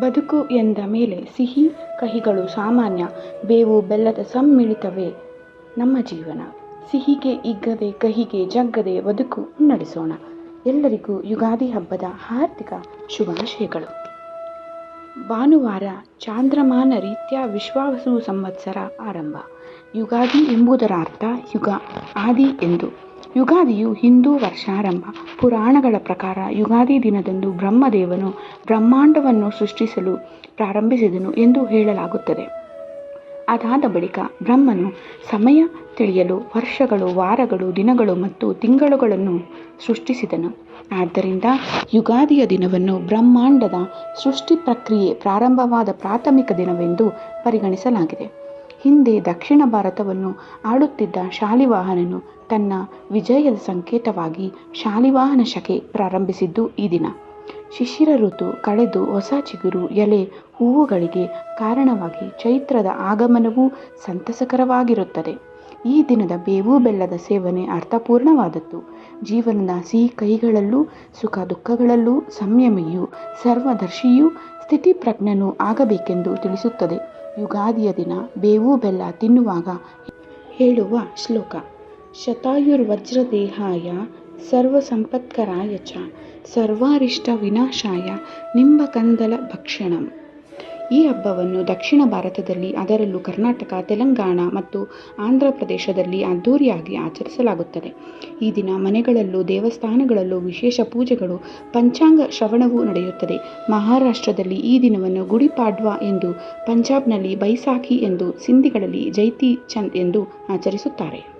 ಬದುಕು ಎಂದ ಮೇಲೆ ಸಿಹಿ, ಕಹಿಗಳು ಸಾಮಾನ್ಯ, ಬೇವು ಬೆಲ್ಲದ ಸಮ್ಮಿಳಿತವೇ. ನಮ್ಮ ಜೀವನ. ಸಿಹಿಗೆ ಇಗ್ಗದೆ, ಕಹಿಗೆ ಜಗ್ಗದೆ ಬದುಕು ನಡೆಸೋಣ. ಎಲ್ಲರಿಗೂ ಯುಗಾದಿ ಹಬ್ಬದ ಹಾರ್ದಿಕ ಶುಭಾಶಯಗಳು. ಭಾನುವಾರ ಚಾಂದ್ರಮಾನ ರೀತ್ಯ ವಿಶ್ವಾವಸು ಸಂವತ್ಸರ ಆರಂಭ. ಯುಗಾದಿ ಎಂಬುದರ ಅರ್ಥ ಯುಗ, ಆದಿ ಎಂದು. ಯುಗಾದಿಯು ಹಿಂದೂ ವರ್ಷಾರಂಭ. ಪುರಾಣಗಳ ಪ್ರಕಾರ ಯುಗಾದಿ ದಿನದಂದು ಬ್ರಹ್ಮದೇವನು ಬ್ರಹ್ಮಾಂಡವನ್ನು ಸೃಷ್ಟಿಸಲು ಪ್ರಾರಂಭಿಸಿದನು ಎಂದು ಹೇಳಲಾಗುತ್ತದೆ. ಅದಾದ ಬಳಿಕ ಬ್ರಹ್ಮನು ಸಮಯ ತಿಳಿಯಲು ವರ್ಷಗಳು, ವಾರಗಳು, ದಿನಗಳು ಮತ್ತು ತಿಂಗಳುಗಳನ್ನು ಸೃಷ್ಟಿಸಿದನು. ಆದ್ದರಿಂದ ಯುಗಾದಿಯ ದಿನವನ್ನು ಬ್ರಹ್ಮಾಂಡದ ಸೃಷ್ಟಿ ಪ್ರಕ್ರಿಯೆ ಪ್ರಾರಂಭವಾದ ಪ್ರಾಥಮಿಕ ದಿನವೆಂದು ಪರಿಗಣಿಸಲಾಗಿದೆ. ಹಿಂದೆ ದಕ್ಷಿಣ ಭಾರತವನ್ನು ಆಳುತ್ತಿದ್ದ ಶಾಲಿವಾಹನನು ತನ್ನ ವಿಜಯದ ಸಂಕೇತವಾಗಿ ಶಾಲಿವಾಹನ ಶಕೆ ಪ್ರಾರಂಭಿಸಿದ್ದು ಈ ದಿನ. ಶಿಶಿರ ಋತು ಕಳೆದು ಹೊಸ ಚಿಗುರು ಎಲೆ ಹೂವುಗಳಿಗೆ ಕಾರಣವಾಗಿ ಚೈತ್ರದ ಆಗಮನವೂ ಸಂತಸಕರವಾಗಿರುತ್ತದೆ. ಈ ದಿನದ ಬೇವು ಬೆಲ್ಲದ ಸೇವನೆ ಅರ್ಥಪೂರ್ಣವಾದದ್ದು. ಜೀವನದ ಸಿಹಿ ಕೈಗಳಲ್ಲೂ, ಸುಖ ದುಃಖಗಳಲ್ಲೂ, ಸಂಯಮಿಯೂ, ಸರ್ವದರ್ಶಿಯೂ ಸ್ಥಿತಿಪ್ರಜ್ಞನೂ ಆಗಬೇಕೆಂದು ತಿಳಿಸುತ್ತದೆ. ಯುಗಾದಿಯ ದಿನ ಬೇವು ಬೆಲ್ಲ ತಿನ್ನುವಾಗ ಹೇಳುವ ಶ್ಲೋಕ. ಶತಾಯುರ್ವಜ್ರದೇಹಾಯ ಸರ್ವಸಂಪತ್ಕರಾಯ ಚ ಸರ್ವಾರಿಷ್ಟ ವಿನಾಶಾಯ ನಿಂಬಕಂದಲ ಭಕ್ಷಣಂ. ಈ ಹಬ್ಬವನ್ನು ದಕ್ಷಿಣ ಭಾರತದಲ್ಲಿ, ಅದರಲ್ಲೂ ಕರ್ನಾಟಕ, ತೆಲಂಗಾಣ ಮತ್ತು ಆಂಧ್ರ ಪ್ರದೇಶದಲ್ಲಿ ಅದ್ಧೂರಿಯಾಗಿ ಆಚರಿಸಲಾಗುತ್ತದೆ. ಈ ದಿನ ಮನೆಗಳಲ್ಲೂ, ದೇವಸ್ಥಾನಗಳಲ್ಲೂ ವಿಶೇಷ ಪೂಜೆಗಳು, ಪಂಚಾಂಗ ಶ್ರವಣವೂ ನಡೆಯುತ್ತದೆ. ಮಹಾರಾಷ್ಟ್ರದಲ್ಲಿ ಈ ದಿನವನ್ನು ಗುಡಿಪಾಡ್ವಾ ಎಂದು, ಪಂಜಾಬ್ನಲ್ಲಿ ಬೈಸಾಖಿ ಎಂದು, ಸಿಂಧಿಗಳಲ್ಲಿ ಜೈತಿ ಚಂದ್ ಎಂದು ಆಚರಿಸುತ್ತಾರೆ.